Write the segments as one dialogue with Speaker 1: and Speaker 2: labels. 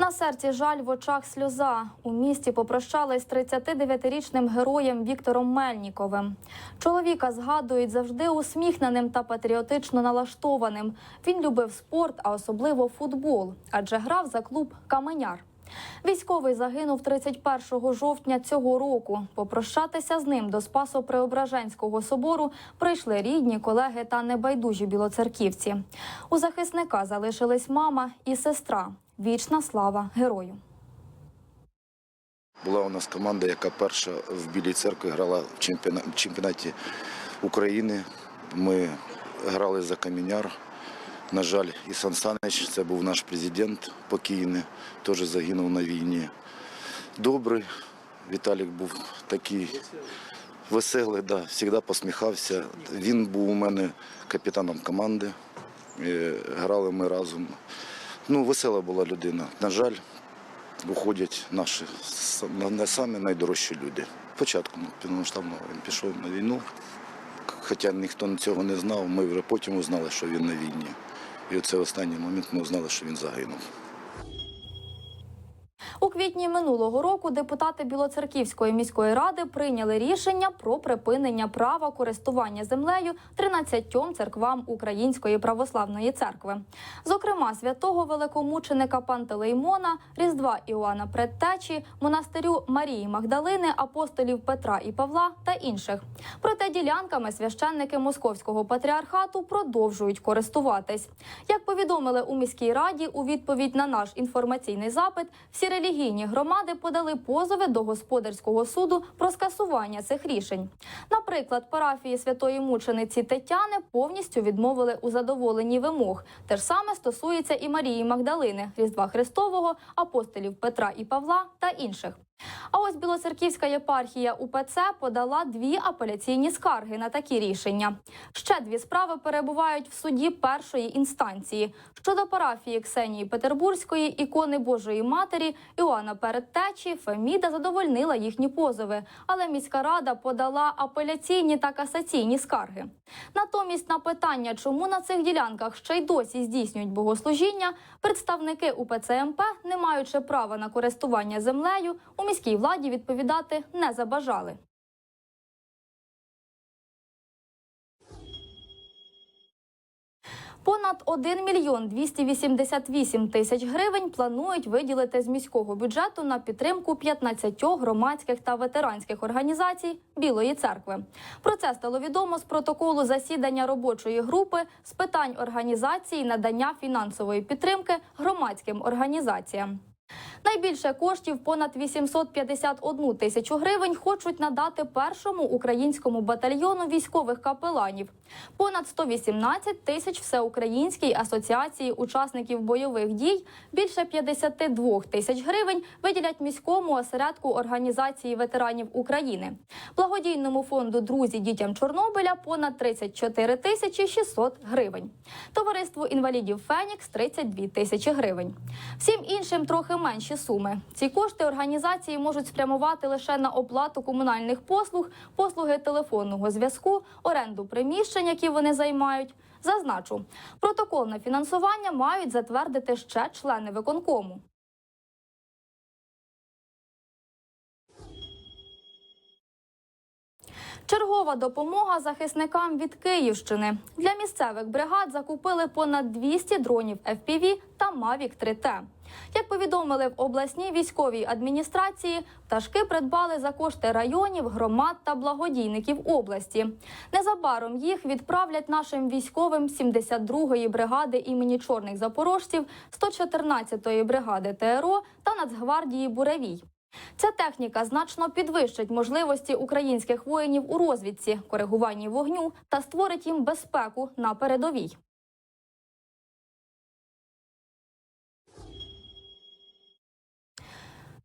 Speaker 1: На серці жаль в очах сльоза. У місті попрощались 39-річним героєм Віктором Мельніковим. Чоловіка згадують завжди усміхненим та патріотично налаштованим. Він любив спорт, а особливо футбол, адже грав за клуб Каменяр. Військовий загинув 31 жовтня цього року. Попрощатися з ним до Спасо-Преображенського собору прийшли рідні, колеги та небайдужі білоцерківці. У захисника залишились мама і сестра. Вічна слава герою.
Speaker 2: Була у нас команда, яка перша в Білій церкві грала в чемпіонаті України. Ми грали за Каміняр. На жаль, і Сан Санич, це був наш президент покійний, теж загинув на війні. Добрий. Віталік був такий веселий, да, завжди посміхався. Він був у мене капітаном команди. Е, Грали ми разом. Ну, весела була людина. На жаль, виходять наші не самі найдорожчі люди. Спочатку повномасштабного він пішов на війну, хоча ніхто цього не знав. Ми вже потім узнали, що він на війні. І оце останній момент ми узнали, що він загинув.
Speaker 1: Квітні минулого року депутати Білоцерківської міської ради прийняли рішення про припинення права користування землею 13 церквам Української православної церкви. Зокрема, святого великомученика Пантелеймона, Різдва Іоанна Предтечі, монастирю Марії Магдалини, апостолів Петра і Павла та інших. Проте ділянками священники Московського патріархату продовжують користуватись. Як повідомили у міській раді, у відповідь на наш інформаційний запит, всі релігійні громади подали позови до господарського суду про скасування цих рішень. Наприклад, парафії святої мучениці Тетяни повністю відмовили у задоволенні вимог. Те ж саме стосується і Марії Магдалини, Різдва Христового, апостолів Петра і Павла та інших. А ось Білоцерківська єпархія УПЦ подала дві апеляційні скарги на такі рішення. Ще дві справи перебувають в суді першої інстанції. Щодо парафії Ксенії Петербурзької, ікони Божої Матері, Іоанна Передтечі, Феміда задовольнила їхні позови, але міська рада подала апеляційні та касаційні скарги. Натомість на питання, чому на цих ділянках ще й досі здійснюють богослужіння, представники УПЦ МП, не маючи права на користування землею, у міській владі відповідати не забажали. Понад 1 мільйон 288 тисяч гривень планують виділити з міського бюджету на підтримку 15 громадських та ветеранських організацій Білої церкви. Про це стало відомо з протоколу засідання робочої групи з питань організації надання фінансової підтримки громадським організаціям. Найбільше коштів понад 851 тисячу гривень хочуть надати першому українському батальйону військових капеланів. Понад 118 тисяч всеукраїнській асоціації учасників бойових дій. Більше 52 тисяч гривень виділять міському осередку організації ветеранів України. Благодійному фонду Друзі дітям Чорнобиля понад 34 тисячі 600 гривень. Товариству інвалідів Фенікс 32 тисячі гривень. Всім іншим трохи менші суми. Ці кошти організації можуть спрямувати лише на оплату комунальних послуг, послуги телефонного зв'язку, оренду приміщень, які вони займають. Зазначу, протокол на фінансування мають затвердити ще члени виконкому. Чергова допомога захисникам від Київщини. Для місцевих бригад закупили понад 200 дронів FPV та Mavic 3T. Як повідомили в обласній військовій адміністрації, пташки придбали за кошти районів, громад та благодійників області. Незабаром їх відправлять нашим військовим 72-ї бригади імені чорних запорожців, 114-ї бригади ТРО та Нацгвардії Буревій. Ця техніка значно підвищить можливості українських воїнів у розвідці, коригуванні вогню та створить їм безпеку на передовій.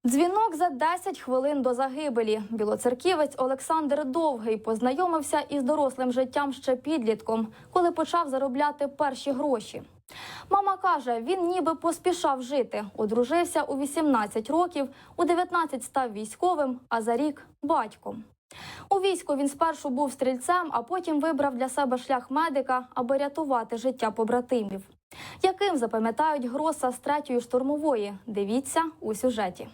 Speaker 1: Дзвінок за 10 хвилин до загибелі. Білоцерківець Олександр Довгий познайомився із дорослим життям ще підлітком, коли почав заробляти перші гроші. Мама каже, він ніби поспішав жити. Одружився у 18 років, у 19 став військовим, а за рік батьком. У війську він спершу був стрільцем, а потім вибрав для себе шлях медика, аби рятувати життя побратимів. Яким запам'ятають Гроса з третьої штурмової? Дивіться у сюжеті.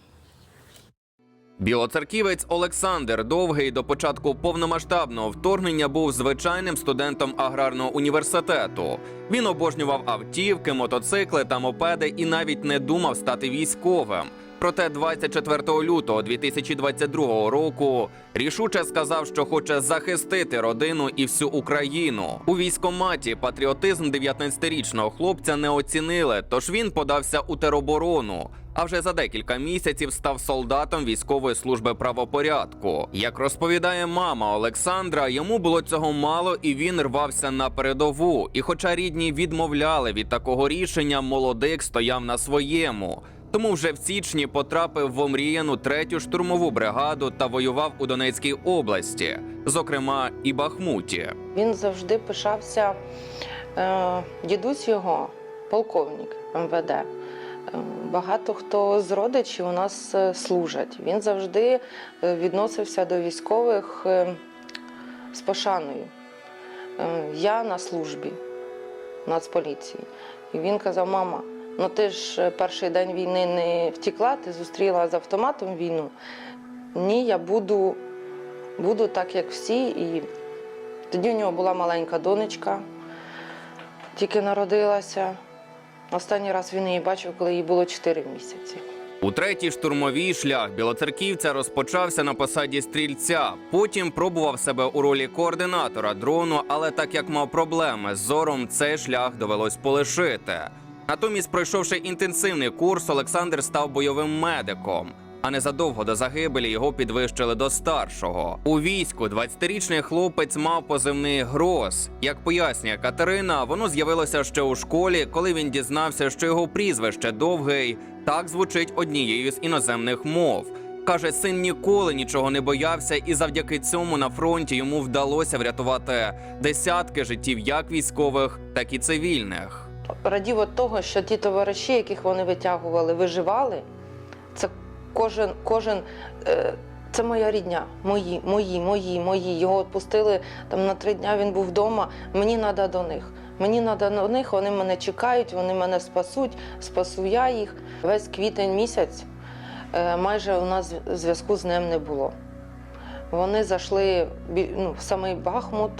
Speaker 3: Білоцерківець Олександр Довгий до початку повномасштабного вторгнення був звичайним студентом аграрного університету. Він обожнював автівки, мотоцикли та мопеди і навіть не думав стати військовим. Проте 24 лютого 2022 року рішуче сказав, що хоче захистити родину і всю Україну. У військоматі патріотизм 19-річного хлопця не оцінили, тож він подався у тероборону. А вже за декілька місяців став солдатом військової служби правопорядку. Як розповідає мама Олександра, йому було цього мало, і він рвався на передову. І, хоча рідні відмовляли від такого рішення, молодик стояв на своєму. Тому вже в січні потрапив в омріяну третю штурмову бригаду та воював у Донецькій області, зокрема і Бахмуті.
Speaker 4: Він завжди пишався, е, дідусь його, полковник МВД. Е, Багато хто з родичів у нас е, служать. Він завжди е, відносився до військових з пошаною. Я на службі Нацполіції. І він казав: мама, ну ти ж е, перший день війни не втекла, ти зустріла з автоматом війну. Ні, я буду, буду так, як всі. І тоді у нього була маленька донечка, тільки народилася. Останній раз він її бачив, коли їй було 4 місяці.
Speaker 3: У третій штурмовій шлях білоцерківця розпочався на посаді стрільця. Потім пробував себе у ролі координатора дрону, але так як мав проблеми з зором, цей шлях довелось полишити. Натомість, пройшовши інтенсивний курс, Олександр став бойовим медиком. А незадовго до загибелі його підвищили до старшого. У війську 20-річний хлопець мав позивний гроз. Як пояснює Катерина, воно з'явилося ще у школі, коли він дізнався, що його прізвище довгий так звучить однією з іноземних мов. Каже, син ніколи нічого не боявся, і завдяки цьому на фронті йому вдалося врятувати десятки життів як військових, так і цивільних.
Speaker 4: Радів від того, що ті товариші, яких вони витягували, виживали. Це кожен, кожен е, це моя рідня, мої, мої, мої, мої. Його відпустили там на три дня. Він був вдома. Мені треба до них. Мені треба до них. Вони мене чекають, вони мене спасуть, спасу я їх. Весь квітень місяць е, майже у нас зв'язку з ним не було. Вони зайшли ну, в самий Бахмут,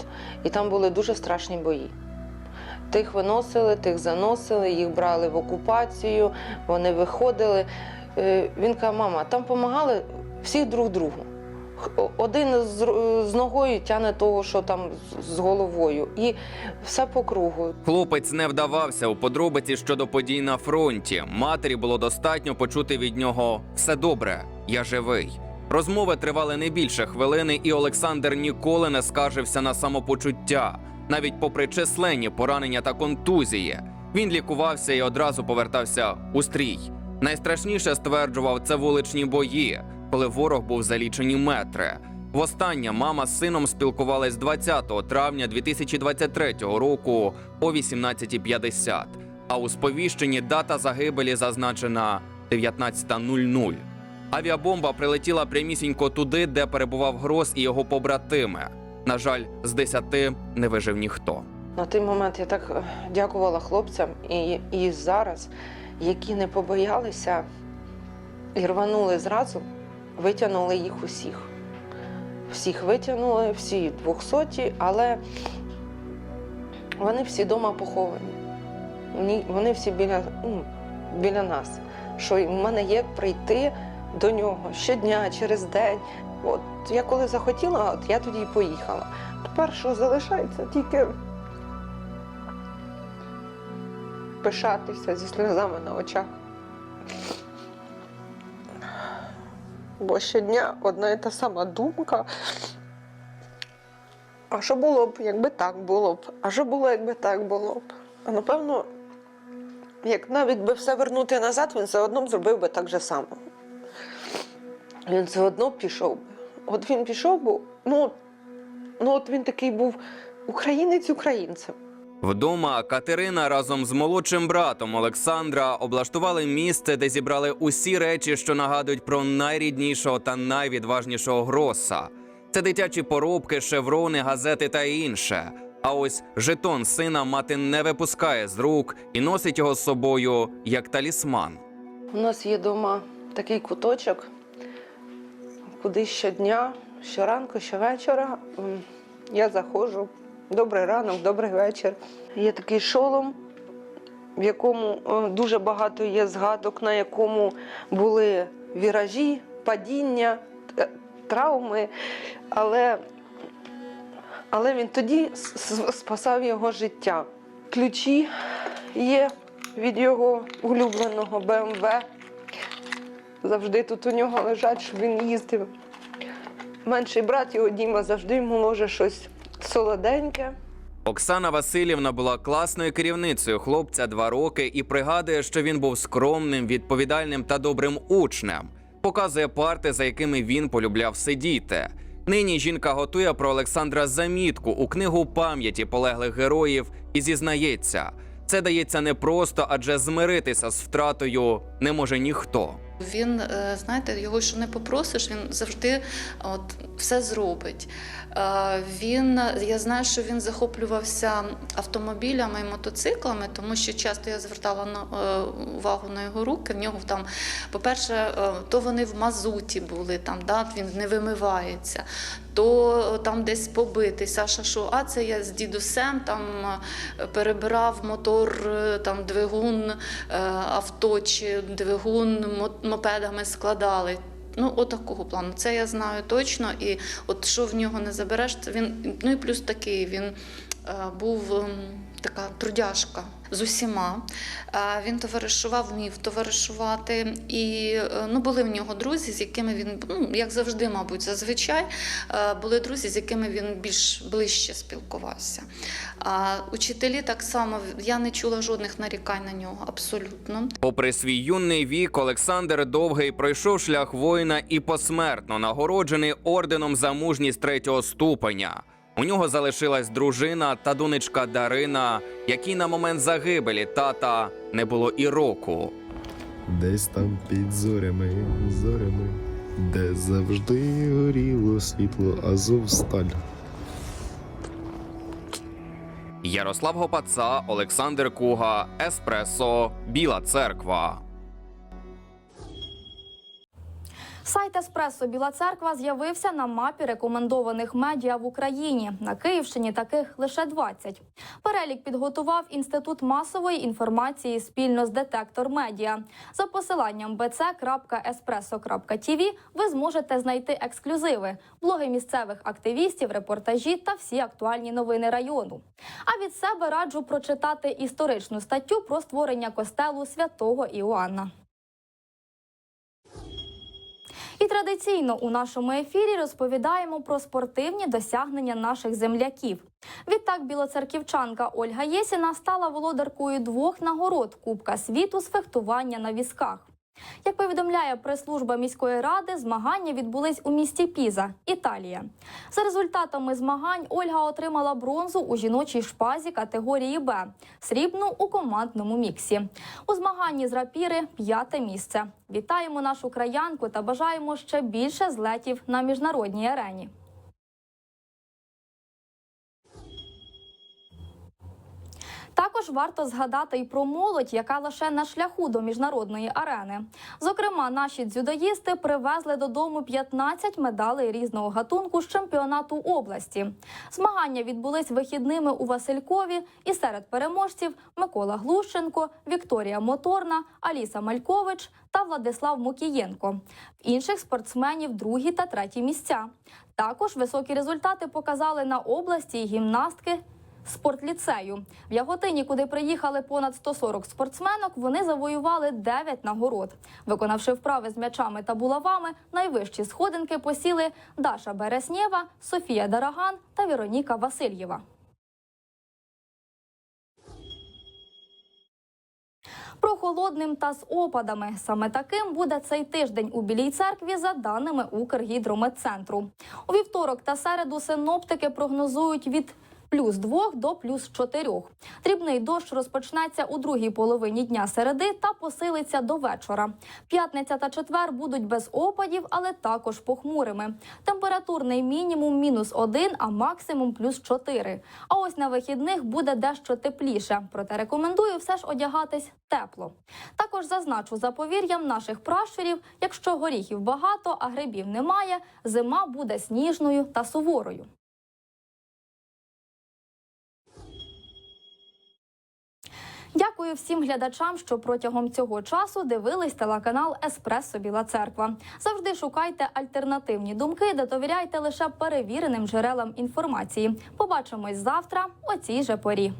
Speaker 4: і там були дуже страшні бої. Тих виносили, тих заносили, їх брали в окупацію, вони виходили. Е, Він каже, мама, там допомагали всі друг другу. Один з, з ногою тягне того, що там з головою, і все по кругу.
Speaker 3: Хлопець не вдавався у подробиці щодо подій на фронті. Матері було достатньо почути від нього все добре, я живий. Розмови тривали не більше хвилини, і Олександр ніколи не скаржився на самопочуття, навіть попри численні поранення та контузії. Він лікувався і одразу повертався у стрій. Найстрашніше стверджував це вуличні бої, коли ворог був за лічені метри. Востаннє мама з сином спілкувалась 20 травня 2023 року о 18.50, а у сповіщенні дата загибелі зазначена 19.00. Авіабомба прилетіла прямісінько туди, де перебував Гроз і його побратими. На жаль, з 10 не вижив ніхто.
Speaker 4: На той момент я так е, дякувала хлопцям і, і зараз, які не побоялися і рванули зразу, витягнули їх усіх. Всіх витягнули, всі двохсоті, але вони всі вдома поховані. Вони всі біля, ну, біля нас. Що в мене є прийти до нього щодня, через день. От я коли захотіла, от я тоді й поїхала. Тепер що залишається тільки пишатися зі сльозами на очах. Бо щодня одна і та сама думка. А що було б, якби так було б? А що було, якби так було б? А напевно, як навіть би все вернути назад, він все одно зробив би так же само. Він все одно пішов би. От він пішов, бо ну, ну от він такий був українець українцем.
Speaker 3: Вдома Катерина разом з молодшим братом Олександра облаштували місце, де зібрали усі речі, що нагадують про найріднішого та найвідважнішого Гроса. Це дитячі поробки, шеврони, газети та інше. А ось жетон сина мати не випускає з рук і носить його з собою як талісман.
Speaker 4: У нас є вдома такий куточок, куди щодня, щоранку, щовечора я заходжу. Добрий ранок, добрий вечір. Є такий шолом, в якому е, дуже багато є згадок, на якому були віражі, падіння, травми. Але, але він тоді спасав його життя. Ключі є від його улюбленого БМВ. Завжди тут у нього лежать, щоб він їздив. Менший брат його Діма завжди йому ложе щось солоденьке.
Speaker 3: Оксана Васильівна була класною керівницею хлопця два роки і пригадує, що він був скромним, відповідальним та добрим учнем. Показує парти, за якими він полюбляв сидіти. Нині жінка готує про Олександра замітку у книгу пам'яті полеглих героїв і зізнається, це дається не просто, адже змиритися з втратою не може ніхто.
Speaker 5: Він, е, знаєте, його що не попросиш, він завжди от, все зробить. Е, Він, я знаю, що він захоплювався автомобілями і мотоциклами, тому що часто я звертала е, увагу на його руки. В нього там, по-перше, то вони в мазуті були, там, да, він не вимивається, то там десь побитий. Саша, що а це я з дідусем там е, перебирав мотор, е, там двигун е, авто чи двигун мопедами складали. Ну, отакого плану. Це я знаю точно. І от що в нього не забереш, це він. Ну і плюс такий він е, був ем, така трудяжка з усіма. Е, він товаришував, вмів товаришувати. І е, ну, були в нього друзі, з якими він, ну, як завжди, мабуть, зазвичай, е, були друзі, з якими він більш ближче спілкувався. А учителі так само я не чула жодних нарікань на нього, абсолютно.
Speaker 3: Попри свій юний вік, Олександр Довгий пройшов шлях воїна і посмертно нагороджений орденом за мужність третього ступеня. У нього залишилась дружина та донечка Дарина, якій на момент загибелі тата не було і року.
Speaker 6: Десь там під зорями, зорями, де завжди горіло світло Азовсталь.
Speaker 3: Ярослав Гопаца, Олександр Куга, Еспресо, Біла Церква.
Speaker 1: Сайт Еспресо Біла Церква з'явився на мапі рекомендованих медіа в Україні. На Київщині таких лише 20. Перелік підготував Інститут масової інформації спільно з Детектор Медіа. За посиланням bc.espresso.tv ви зможете знайти ексклюзиви, блоги місцевих активістів, репортажі та всі актуальні новини району. А від себе раджу прочитати історичну статтю про створення костелу святого Іоанна. І традиційно у нашому ефірі розповідаємо про спортивні досягнення наших земляків. Відтак білоцерківчанка Ольга Єсіна стала володаркою двох нагород Кубка світу з фехтування на візках. Як повідомляє прес-служба міської ради, змагання відбулись у місті Піза, Італія. За результатами змагань Ольга отримала бронзу у жіночій шпазі категорії Б, срібну у командному міксі. У змаганні з рапіри п'яте місце. Вітаємо нашу краянку та бажаємо ще більше злетів на міжнародній арені. Також варто згадати і про молодь, яка лише на шляху до міжнародної арени. Зокрема, наші дзюдоїсти привезли додому 15 медалей різного гатунку з чемпіонату області. Змагання відбулись вихідними у Василькові, і серед переможців Микола Глущенко, Вікторія Моторна, Аліса Малькович та Владислав Мокієнко. В інших спортсменів другі та треті місця. Також високі результати показали на області і гімнастки спортліцею. В Яготині, куди приїхали понад 140 спортсменок, вони завоювали 9 нагород. Виконавши вправи з м'ячами та булавами, найвищі сходинки посіли Даша Береснєва, Софія Дараган та Вероніка Васильєва. Прохолодним та з опадами. Саме таким буде цей тиждень у Білій церкві, за даними Укргідрометцентру. У вівторок та середу синоптики прогнозують від плюс 2 до плюс 4. Дрібний дощ розпочнеться у другій половині дня середи та посилиться до вечора. П'ятниця та четвер будуть без опадів, але також похмурими. Температурний мінімум мінус 1, а максимум плюс 4. А ось на вихідних буде дещо тепліше. Проте рекомендую все ж одягатись тепло. Також зазначу за повір'ям наших пращурів, якщо горіхів багато, а грибів немає, зима буде сніжною та суворою. Дякую всім глядачам, що протягом цього часу дивились телеканал Еспресо Біла Церква. Завжди шукайте альтернативні думки, де довіряйте лише перевіреним джерелам інформації. Побачимось завтра о цій же порі.